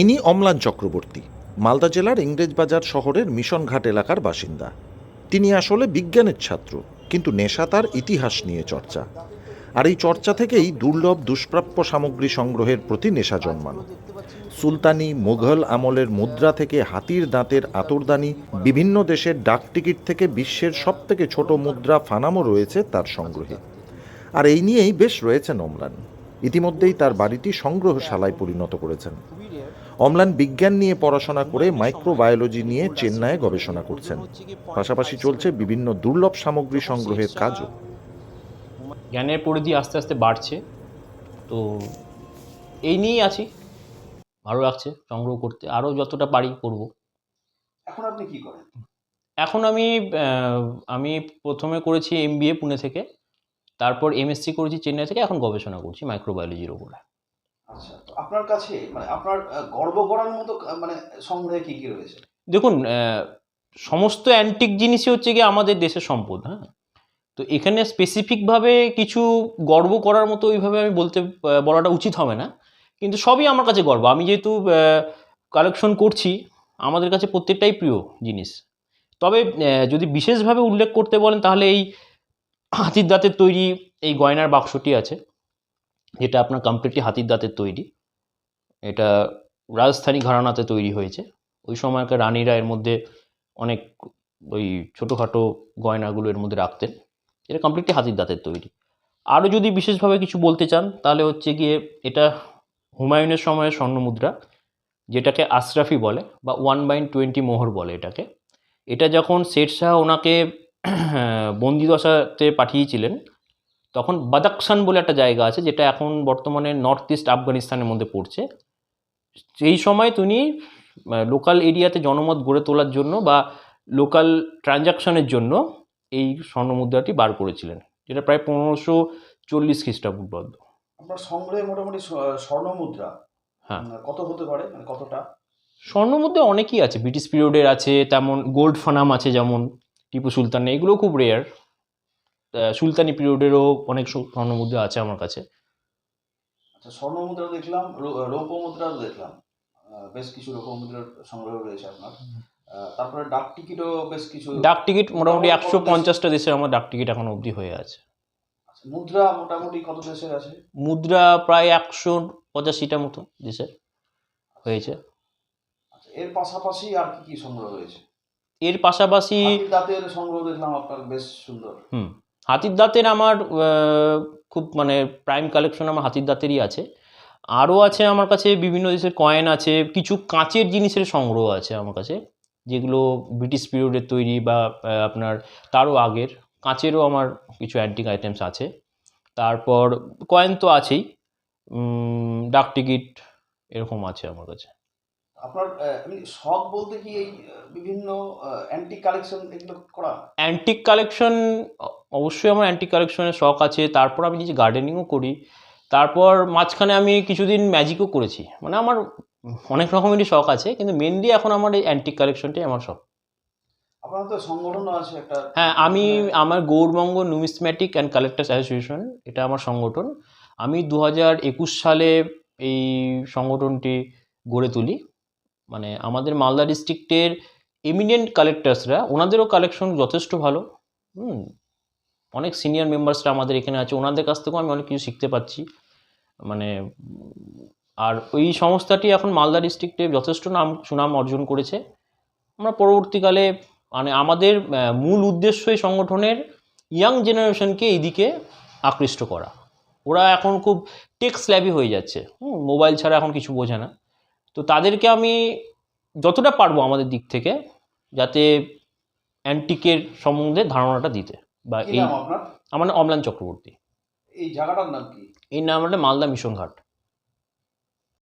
ইনি অম্লান চক্রবর্তী, মালদা জেলার ইংরেজবাজার শহরের মিশনঘাট এলাকার বাসিন্দা। তিনি আসলে বিজ্ঞানের ছাত্র, কিন্তু নেশা তার ইতিহাস নিয়ে চর্চা। আর এই চর্চা থেকেই দুর্লভ দুষ্প্রাপ্য সামগ্রী সংগ্রহের প্রতি নেশা জন্মানো। সুলতানি মুঘল আমলের মুদ্রা থেকে হাতির দাঁতের আতরদানি, বিভিন্ন দেশের ডাক টিকিট থেকে বিশ্বের সবথেকে ছোট মুদ্রা ফানামও রয়েছে তার সংগ্রহে। আর এই নিয়েই বেশ রয়েছেন অম্লান। ইতিমধ্যেই তার বাড়িটি সংগ্রহশালায় পরিণত করেছেন। অম্লান বিজ্ঞান নিয়ে পড়াশোনা করে মাইক্রোবায়োলজি নিয়ে চেন্নাইয়ে গবেষণা করছেন। পাশাপাশি চলছে বিভিন্ন দুর্লভ সামগ্রী সংগ্রহের কাজও। জ্ঞানের পরিধি আস্তে আস্তে বাড়ছে। তো এই নিয়েই আছি। ভালো লাগছে সংগ্রহ করতে। আরও যতটা পারি করব। এখন আপনি কি করেন? এখন আমি আমি প্রথমে করেছি এম পুনে থেকে। তারপর এমএসসি করেছি চেন্নাই থেকে। এখন গবেষণা করছি মাইক্রোবায়োলজির ওপরে। আচ্ছা তো আপনার কাছে মানে আপনার গর্ব করার মতো মানে সংগ্রহে কি কি রয়েছে? দেখুন সমস্ত অ্যান্টিক জিনিসই হচ্ছে গিয়ে আমাদের দেশের সম্পদ হ্যাঁ? তো এখানে স্পেসিফিকভাবে কিছু গর্ব করার মতো ওইভাবে আমি বলতে বলাটা উচিত হবে না। কিন্তু সবই আমার কাছে গর্ব। আমি যেহেতু কালেকশন করছি, আমাদের কাছে প্রত্যেকটাই প্রিয় জিনিস। তবে যদি বিশেষভাবে উল্লেখ করতে বলেন, তাহলে এই হাতির দাঁতের তৈরি এই গয়নার বাক্সটি আছে। যেটা আপনার কমপ্লিটলি হাতির দাঁতের তৈরি। এটা রাজস্থানী ঘরানাতে তৈরি হয়েছে। ওই সময়কার রানীরা এর মধ্যে অনেক ওই ছোটোখাটো গয়নাগুলো এর মধ্যে রাখতেন। এটা কমপ্লিটলি হাতির দাঁতের তৈরি। আরও যদি বিশেষভাবে কিছু বলতে চান, তাহলে হচ্ছে গিয়ে এটা হুমায়ুনের সময়ের স্বর্ণমুদ্রা, যেটাকে আশরাফি বলে বা ওয়ান বাইন টোয়েন্টি মোহর বলে এটাকে। এটা যখন শের শাহ ওনাকে বন্দিদশাতে পাঠিয়েছিলেন তখন বাদাকসান বলে একটা জায়গা আছে যেটা এখন বর্তমানে নর্থ ইস্ট আফগানিস্তানের মধ্যে পড়ছে। সেই সময় তিনি লোকাল এরিয়াতে জনমত গড়ে তোলার জন্য বা লোকাল ট্রানজাকশনের জন্য এই স্বর্ণমুদ্রাটি বার করেছিলেন যেটা প্রায় পনেরোশো চল্লিশ আপনার সংগ্রহে মোটামুটি স- স্বর্ণ মুদ্রা হ্যাঁ। কত হতে পারে? মানে কতটা? স্বর্ণমুদ্রা অনেকই আছে ব্রিটিশ পিরিয়ডের আছে তেমন গোল্ড ফানাম আছে যেমন টিপু সুলতানের এগুলো খুব রেয়ার সুলতানি পিরিয়ডেরও অনেক স্ব- স্বর্ণমুদ্রা আছে আমার কাছে। আচ্ছা স্বর্ণ মুদ্রা দেখলাম রৌপ্য মুদ্রাও দেখলাম। বেশ কিছু রৌপ্য মুদ্রার সংগ্রহ রয়েছে আপনার। তারপরে ডাক টিকিটও বেশ কিছু ডাক টিকিট মোটামুটি একশো পঞ্চাশটা দেশের আমার ডাক টিকিট এখন অবধি হয়ে আছে। আচ্ছা, মুদ্রা মোটামুটি কত দেশের আছে? মুদ্রা প্রায় একশো পঁচাশিটা মতো দেশের হয়েছে। আচ্ছা এর পাশাপাশি আর কি কি সংগ্রহ রয়েছে? এর পাশাপাশি দাঁতের সংগ্রহ দেখলাম আপনার বেশ সুন্দর। হুম। হাতির দাঁতের আমার খুব মানে প্রাইম কালেকশন আমার হাতির দাঁতেরই আছে। আরও আছে আমার কাছে বিভিন্ন দেশের কয়েন আছে, কিছু কাঁচের জিনিসের সংগ্রহ আছে আমার কাছে, যেগুলো ব্রিটিশ পিরিয়ডের তৈরি বা আপনার তারও আগের। কাঁচেরও আমার কিছু অ্যান্টিক আইটেমস আছে। তারপর কয়েন তো আছেই ডাক টিকিট এরকম আছে আমার কাছে। আপনার আহ, শখ বলতে কি এই বিভিন্ন অ্যান্টিক কালেকশন এগুলো করা অ্যান্টিক কালেকশন অবশ্যই আমার অ্যান্টিক কালেকশনের শখ আছে। তারপর আমি নিজে গার্ডেনিংও করি। তারপর মাঝখানে আমি কিছুদিন ম্যাজিকও করেছি। মানে আমার অনেক রকমেরই শখ আছে কিন্তু মেনলি এখন আমার এই অ্যান্টিক কালেকশনটাই আমার শখ। আপনার তো সংগঠনও আছে একটা? হ্যাঁ আমি আমার Gourbanga numismatic and collectors association এটা আমার সংগঠন। আমি দু হাজার একুশ সালে এই সংগঠনটি গড়ে তুলি। মানে আমাদের মালদা ডিস্ট্রিক্টের এমিনেন্ট কালেক্টার্সরা ওনাদেরও কালেকশন যথেষ্ট ভালো। হুম অনেক সিনিয়র মেম্বার্সরা আমাদের এখানে আছে। ওনাদের কাছ থেকেও আমি অনেক কিছু শিখতে পাচ্ছি। মানে আর ওই সংস্থাটি এখন মালদা ডিস্ট্রিক্টে যথেষ্ট নাম সুনাম অর্জন করেছে। আমরা পরবর্তীকালে মানে আমাদের মূল উদ্দেশ্য এই সংগঠনের ইয়াং জেনারেশনকে এইদিকে আকৃষ্ট করা। ওরা এখন খুব টেক স্ল্যাবি হয়ে যাচ্ছে। হুম, মোবাইল ছাড়া এখন কিছু বোঝে না। তো তাদেরকে আমি যতটা পারব আমাদের দিক থেকে যাতে অ্যান্টিকের সম্বন্ধে ধারণাটা দিতে বা এই আমার নাম অমলান চক্রবর্তী। এই জায়গাটার নাম কি? এই নাম হলো মালদা মিশন ঘাট